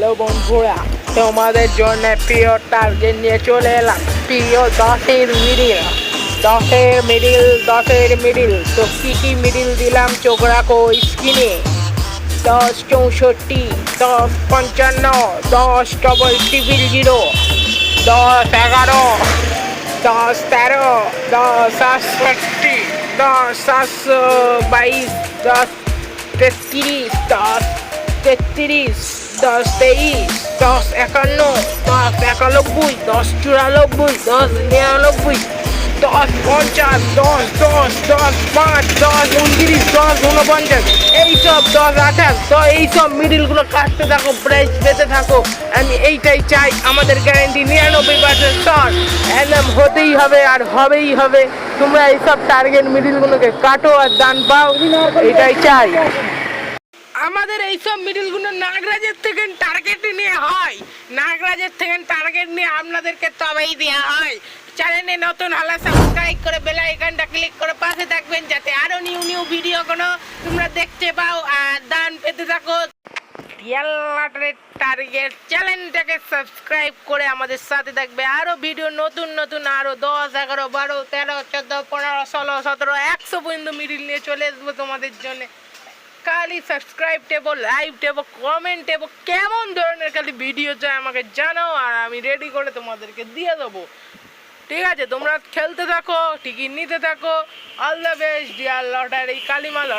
Hello বন্ধুরা, তোমাদের জন্য প্রিয় টার্গেট নিয়ে চলে এলাম। প্রিয় দশের মিডিল দশের মিডিল দশের মিডিল তো কী কী মিডিল দিলাম চোখ রাখো স্ক্রিনে দশ চৌষট্টি, দশ পঞ্চান্ন, দশ ডবল ট্রিপল জিরো দশ এগারো, দশ তেরো, দশ আটষট্টি, দশ সাতশো বাইশ, দশ তেত্রিশ দশ তেত্রিশ। দশ তেইশ, দশ একান্ন, দশ একানব্বই, দশ চুরানব্বই, দশ নিরানব্বই, দশ পঞ্চাশ, দশ দশ দশ পাঁচ, দশ উনত্রিশ, দশ উনপঞ্চাশ এইসব দশ আঠাশ, তো এইসব মিডিলগুলো কাটতে থাকো প্রাইস পেতে থাকো। আমি এইটাই চাই, আমাদের গ্যারেন্টি নিরানব্বই পার্সেন্ট শট একদম হতেই হবে আর হবেই হবে। তোমরা এইসব টার্গেট মিডিলগুলোকে কাটো আর দান পাও। এটাই চাই। আমাদের এইসব মিডিলগুলো নাগরাজের থেকে টার্গেট নিয়ে হয়। নাগরাজের থেকে টার্গেট নিয়ে আপনাদেরকে তবেই দেওয়া হয়। চ্যানেলে নতুন হলে সাবস্ক্রাইব করে বেল আইকনটা ক্লিক করে পাশে থাকবেন যাতে আরও নিউ নিউ ভিডিও কোনো তোমরা দেখতে পাও। আর দান পেতে থাকো। রিয়াল টার্গেট চ্যানেলটাকে সাবস্ক্রাইব করে আমাদের সাথে থাকবে। আরও ভিডিও নতুন নতুন, আরও দশ, এগারো, বারো, তেরো, চোদ্দ, পনেরো, ষোলো, সতেরো, একশো পর্যন্ত মিডিল নিয়ে চলে আসব তোমাদের জন্য। খালি সাবস্ক্রাইব টেবো লাইভ টেবো কমেন্ট টেবো কেমন ধরনের খালি ভিডিও চাই আমাকে জানাও আর আমি রেডি করে তোমাদেরকে দিয়ে দেবো। ঠিক আছে, তোমরা খেলতে থাকো টিকিট নিতে থাকো all the best dear lottery কালিমা